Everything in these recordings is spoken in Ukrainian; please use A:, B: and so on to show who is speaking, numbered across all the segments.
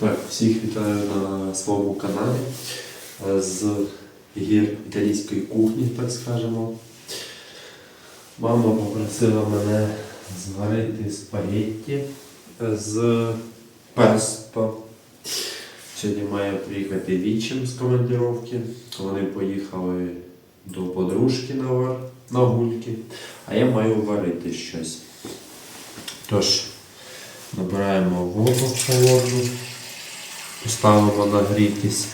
A: Так, всіх вітаю на своєму каналі е, з гір італійської кухні, так скажемо. Мама попросила мене зварити спагетті з песто. Сьогодні має приїхати вічим з командировки. Вони поїхали до подружки на, вар... на гульки, а я маю варити щось. Тож, набираємо воду холодну. Ставимо нагрітись.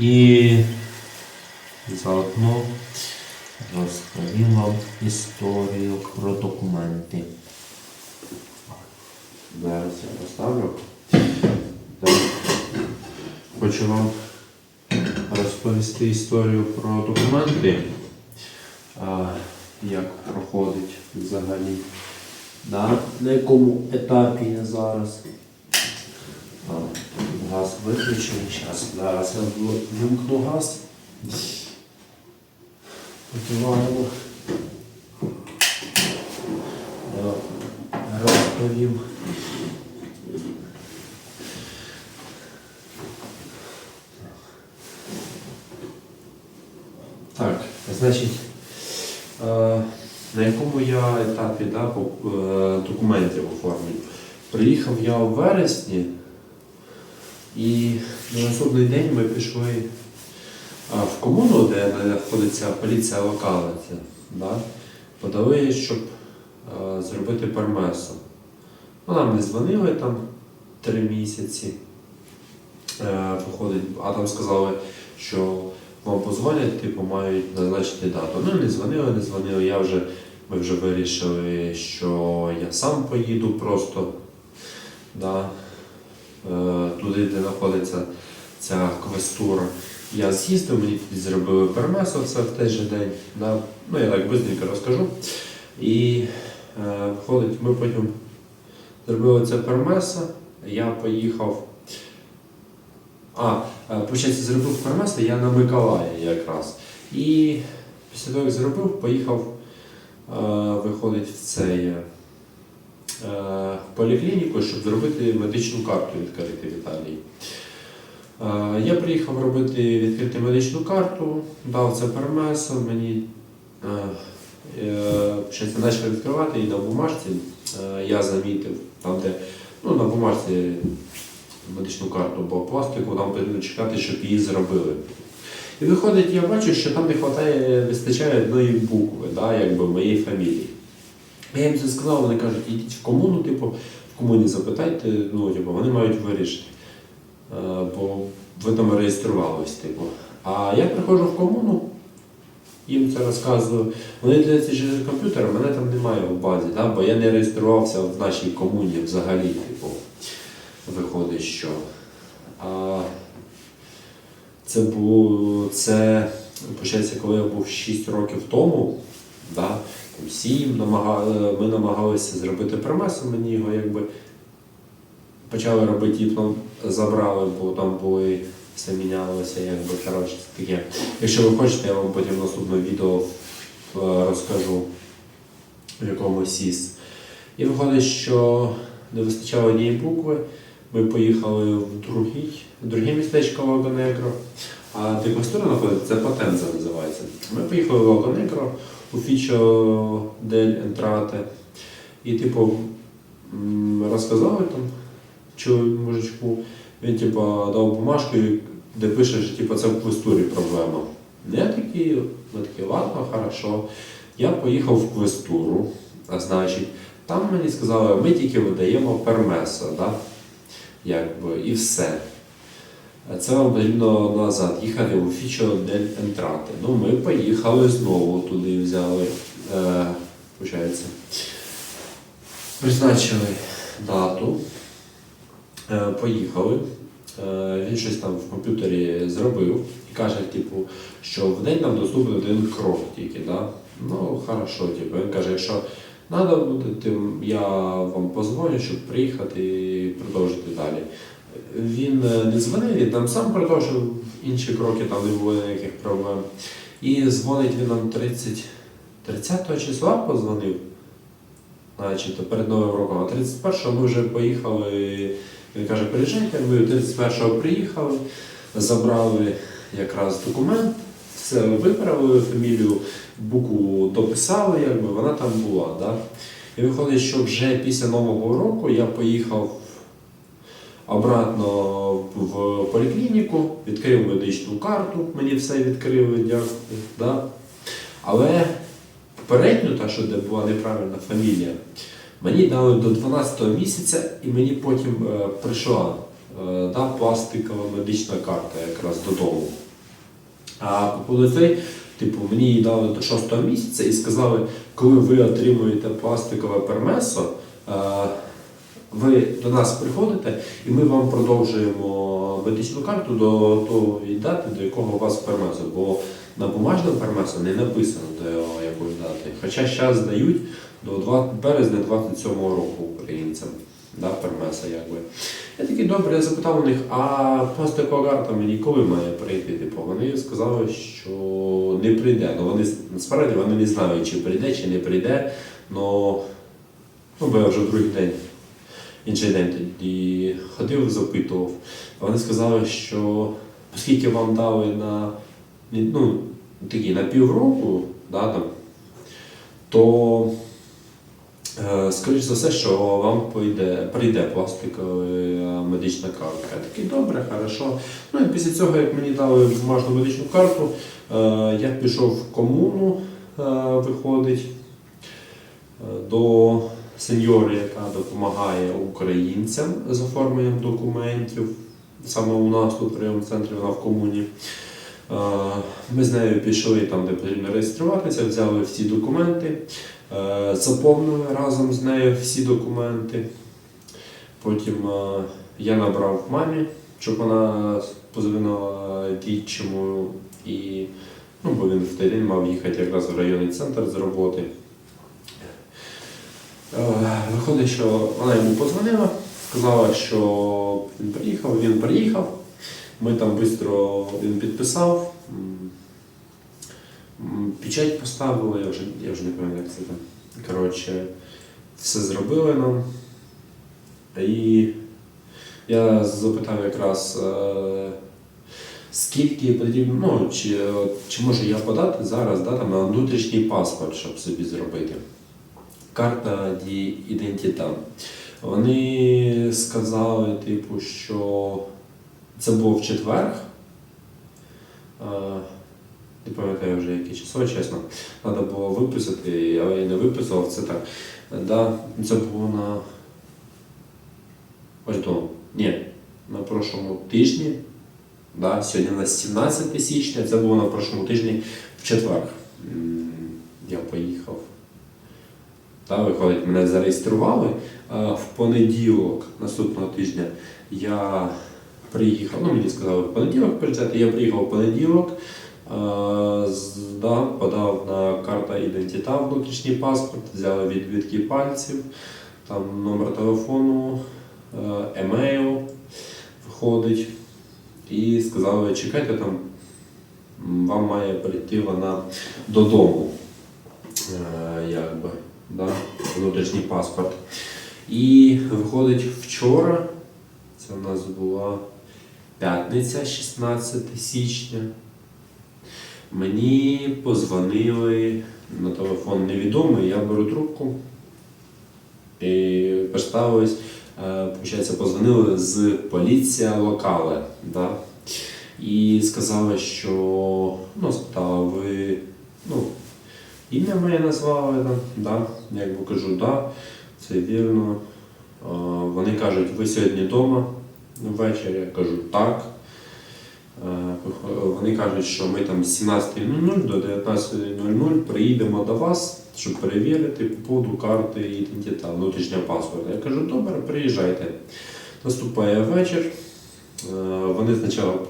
A: І заодно розповім вам історію про документи. Зараз я поставлю. Хочу вам розповісти історію про документи, як проходить взагалі. Да? На якому етапі я зараз? Газ виключений. Зараз, зараз я вимкну газ. Потіваємо. Я розповім. Так, значить. На якому я етапі да, по- е, документів оформлю? Приїхав я у вересні, і на наступний день ми пішли в комуну, де знаходиться поліція локала, це, да, подали, щоб е, зробити пермесо. Ну, нам не дзвонили там три місяці. Е, Походить, а там сказали, що вам позвонять, типу, мають назначити дату. Ну, не дзвонили, не дзвонили. Я вже, ми вже вирішили, що я сам поїду просто да, е, туди, де знаходиться ця квестура. Я з'їздив, мені зробили пермесо це в той же день. Да. Ну, я так швидко розкажу. І е, виходить, ми потім зробили це пермесо, я поїхав. А, е, почається зробив пермесо, я на Миколая якраз. І після того, як зробив, поїхав, е, виходить в цей е, в поліклініку, щоб зробити медичну карту відкрити в Італії. Я приїхав робити відкрити медичну карту, дав це пермесо, мені щось почали відкривати і на бумажці я замітив, там де ну, на бумажці медичну карту, бо пластику там потрібно чекати, щоб її зробили. І виходить, я бачу, що там не вистачає, вистачає одної букви, да, якби моєї фамілії. Я їм це сказав, вони кажуть, ідіть в комуну, типу, в комуні запитайте, ну, типу, вони мають вирішити. Е, бо ви там реєструвались, типу. А я приходжу в комуну, їм це розказую. Вони дивляться через комп'ютер, мене там немає в базі, да? бо я не реєструвався в нашій комуні взагалі, типу, що. А це було це, почається, коли я був 6 років тому, да? там 7 намагали, ми намагалися зробити промесу, мені його якби почали робити, і забрали, бо там були все мінялося, якби коротше таке. Якщо ви хочете, я вам потім в наступному відео е, розкажу, в якому сіс. І виходить, що не вистачало однієї букви. Ми поїхали в другий, друге містечко Лагонегро, а Декостура знаходиться, це Потенза називається. Ми поїхали в Лагонегро, Ufficio del Entrate. І, типу, розказали там, мужичку, він типу, дав бумажку, де пише, що типу, це в квестурі проблема. Я такий, ми такі, ладно, хорошо. Я поїхав в квестуру, а значить, там мені сказали, ми тільки видаємо пермесо, да? Якби, і все. Це вам потрібно назад їхати в Ufficio del Entrate. Ну, ми поїхали знову туди, взяли, е, призначили дату, е, поїхали. Е, Він щось там в комп'ютері зробив і каже, типу, що в день нам доступен один крок тільки. Да? Ну, хорошо, типу. Він каже, якщо треба буде, тим я вам позвоню, щоб приїхати і продовжити далі. Він е, не дзвонив, він там сам продовжив інші кроки, там не було ніяких проблем. І дзвонить він нам 30, 30 числа позвонив. Значить, перед Новим роком. А 31-го ми вже поїхали. Він каже, приїжджайте, ми 31-го приїхали, забрали якраз документ, все виправили, фамілію, букву дописали, якби вона там була. Да? І виходить, що вже після Нового року я поїхав обратно в поліклініку, відкрив медичну карту, мені все відкрили, дякую. Да? Але попередню, та, що де була неправильна фамілія, мені дали до 12 місяця, і мені потім е, прийшла е, да, пластикова медична карта якраз додому. А поводу цей, типу, мені її дали до 6 місяця і сказали, коли ви отримуєте пластикове пермесо, е, ви до нас приходите, і ми вам продовжуємо медичну карту до тої дати, до якого у вас пермесо. Бо на бумажному пермесо не написано до якої дати. Хоча зараз дають до 2 березня 27-го року українцям. Да, пермеса, якби. Я такий добре, я запитав у них, а пластикова карта мені коли має прийти? Типу, вони сказали, що не прийде. Ну вони насправді вони не знають, чи прийде, чи не прийде. Но, ну, бо я вже другий день, інший день тоді ходив, запитував. Вони сказали, що оскільки вам дали на, ну, такі, на півроку, да, там, то Скоріше за все, що вам прийде, прийде пластикова е, медична картка. Я такий, добре, хорошо. Ну і після цього, як мені дали бумажну медичну карту, е, я пішов в комуну, е, виходить, е, до сеньори, яка допомагає українцям з оформленням документів. Саме у нас тут в прийомному центрі вона в комуні. Е, Ми з нею пішли там, де потрібно реєструватися, взяли всі документи. Е, Заповнили разом з нею всі документи. Потім е, я набрав мамі, щоб вона позвонила дідчому і ну, бо він в той день мав їхати якраз в районний центр з роботи. Е, Виходить, що вона йому подзвонила, сказала, що він приїхав, він приїхав. Ми там швидко він підписав. Печать поставили, я вже, я вже не пам'ятаю, як це там. Коротше, все зробили нам. І я запитав якраз, е, скільки потрібно, ну, чи, чи можу я подати зараз да, там, на внутрішній паспорт, щоб собі зробити. Карта ідентіта. Вони сказали, типу, що це було в четвер. Не пам'ятаю вже яке число, чесно. Треба було виписати, я не виписав це так. Да, це було на. Ось до. Ні, на прошлому тижні. Да, сьогодні на 17 січня, це було на прошлому тижні в четвер. Я поїхав. Та, виходить, мене зареєстрували. В понеділок наступного тижня я приїхав. Ну, мені сказали в понеділок приїжджати, я приїхав в понеділок. Да, подав на карта ідентита внутрішній паспорт, взяли відбитки пальців, там номер телефону, е, емейл виходить. І сказали, чекайте там, вам має прийти вона додому. Е, якби, да, внутрішній паспорт. І виходить вчора, це в нас була п'ятниця, 16 січня. Мені позвонили на телефон невідомий, я беру трубку і представились. Е, позвонили з поліція локале. Да? І сказали, що ну, спитали, ви ну, ім'я моє назвали, да? я якби кажу, да, це вірно. Е, Вони кажуть, ви сьогодні вдома ввечері, я кажу так. Е, Вони кажуть, що ми там з 17.00 до 19.00 приїдемо до вас, щоб перевірити по поводу карти ідентита, внутрішнього паспорта. Я кажу, добре, приїжджайте. Наступає вечір. Е, Вони спочатку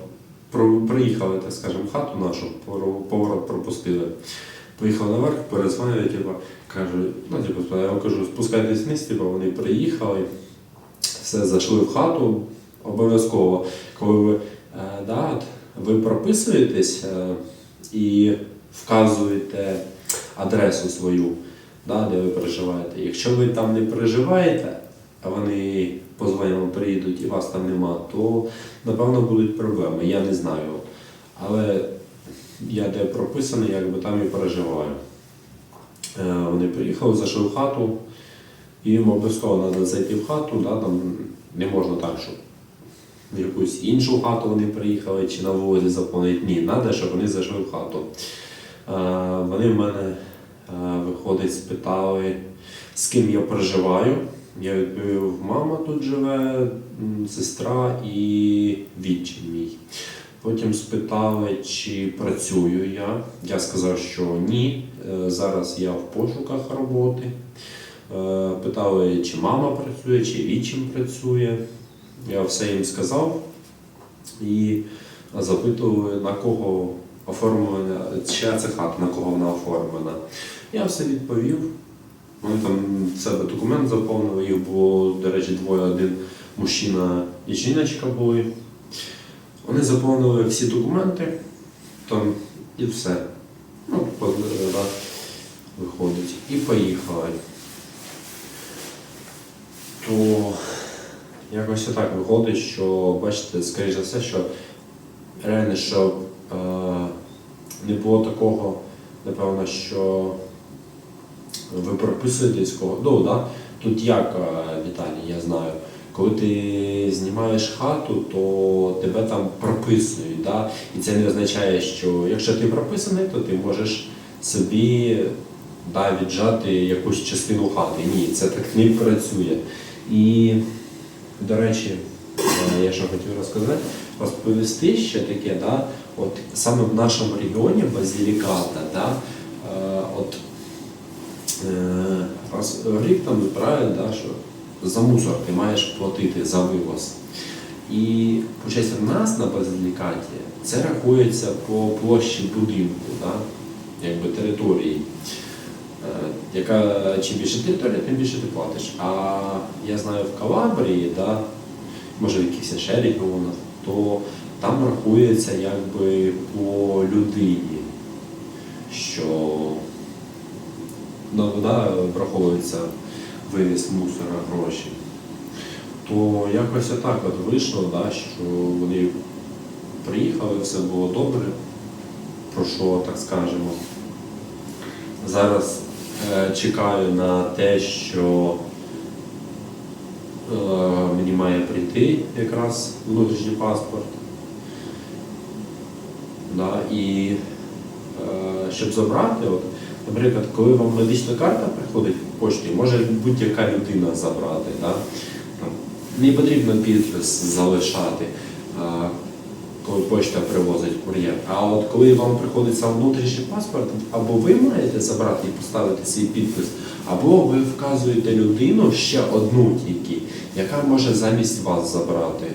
A: приїхали, так скажемо, в хату нашу, поворот пропустили. Поїхали наверх, перезвонили, типу, кажуть, ну, типу, я кажу, спускайтесь вниз, типу, вони приїхали, все, зайшли в хату, обов'язково, коли ви, да, от, ви прописуєтесь е, і вказуєте адресу свою, да, де ви проживаєте. Якщо ви там не проживаєте, а вони вам приїдуть і вас там нема, то напевно будуть проблеми. Я не знаю. Але я де прописаний, якби там і проживаю. Е, Вони приїхали, зайшли в хату, їм обов'язково треба зайти в хату, да, там не можна так, щоб в якусь іншу хату вони приїхали чи на вулиці заповнити. Ні, треба, щоб вони зайшли в хату. Вони в мене, виходить, спитали, з ким я проживаю. Я відповів, мама тут живе, сестра і відчим мій. Потім спитали, чи працюю я. Я сказав, що ні. Е, Зараз я в пошуках роботи. Е, Питали, чи мама працює, чи відчим працює. Я все їм сказав і запитували, на кого оформлена, чия це хата, на кого вона оформлена. Я все відповів. Вони там себе документ заповнили, їх було, до речі, двоє, один мужчина і жіночка були. Вони заповнили всі документи там і все. Ну, да, виходить. І поїхали. То якось так виходить, що бачите, скоріш за все, що реально, щоб е, не було такого, напевно, що ви прописуєтесь кого. Ну, да? Тут як е, Віталій, я знаю. Коли ти знімаєш хату, то тебе там прописують. Да? І це не означає, що якщо ти прописаний, то ти можеш собі да, віджати якусь частину хати. Ні, це так не працює. І, до речі, е, я що хотів розказати, розповісти ще таке, да? от саме в нашому регіоні Базиліката, да? е, от Е, раз рік там відправляють, да, що за мусор ти маєш платити за вивоз. І получається, в нас на базилікаті це рахується по площі будинку, да, якби території. Е, Яка чим більше територія, тим більше ти платиш. А я знаю в Калабрії, да, може в якихось ще регіонах, то там рахується якби по людині, що ну, да, враховується вивіз мусора гроші. То якось отак от вийшло, да, що вони приїхали, все було добре, про що так скажемо. Зараз чекаю на те, що е, мені має прийти якраз внутрішній паспорт. Да, і е, щоб забрати, от, наприклад, коли вам медична карта приходить в пошті, може будь-яка людина забрати. Да? Не потрібно підпис залишати, е, почта привозить кур'єр. А от коли вам приходить сам внутрішній паспорт, або ви маєте забрати і поставити свій підпис, або ви вказуєте людину ще одну тільки, яка може замість вас забрати.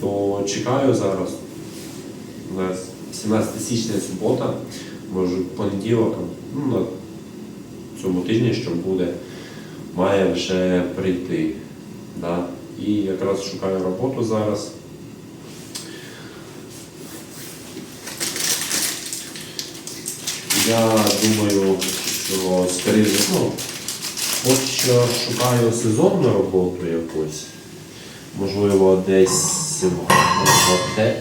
A: То чекаю зараз. У нас 17 січня субота, може понеділок, ну, на цьому тижні, що буде, має вже прийти. Да? І якраз шукаю роботу зараз. Я думаю, що скоріше, ну, поки що шукаю сезонну роботу якусь. Можливо, десь в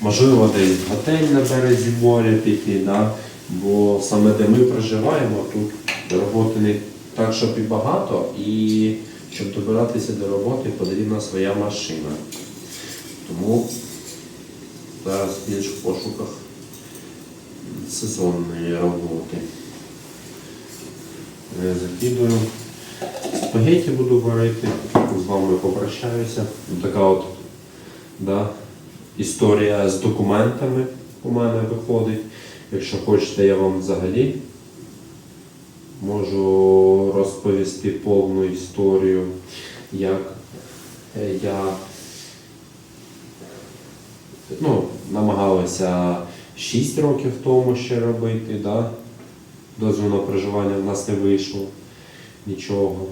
A: можливо, десь в готель на березі моря піти, да? бо саме де ми проживаємо, тут роботи не так, щоб і багато, і щоб добиратися до роботи, потрібна своя машина. Тому зараз більш в пошуках сезонної роботи. Я закидую. Спагетті буду варити, з вами попрощаюся. Така от да, історія з документами у мене виходить. Якщо хочете, я вам взагалі можу розповісти повну історію, як е, я ну, намагалися 6 років тому ще робити, да? дозвіл на проживання в нас не вийшло нічого.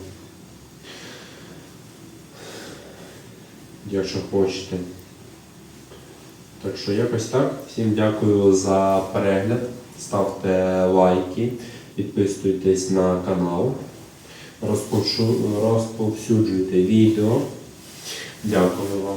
A: Якщо хочете. Так що якось так. Всім дякую за перегляд. Ставте лайки, підписуйтесь на канал, розповсюджуйте відео. Дякую вам.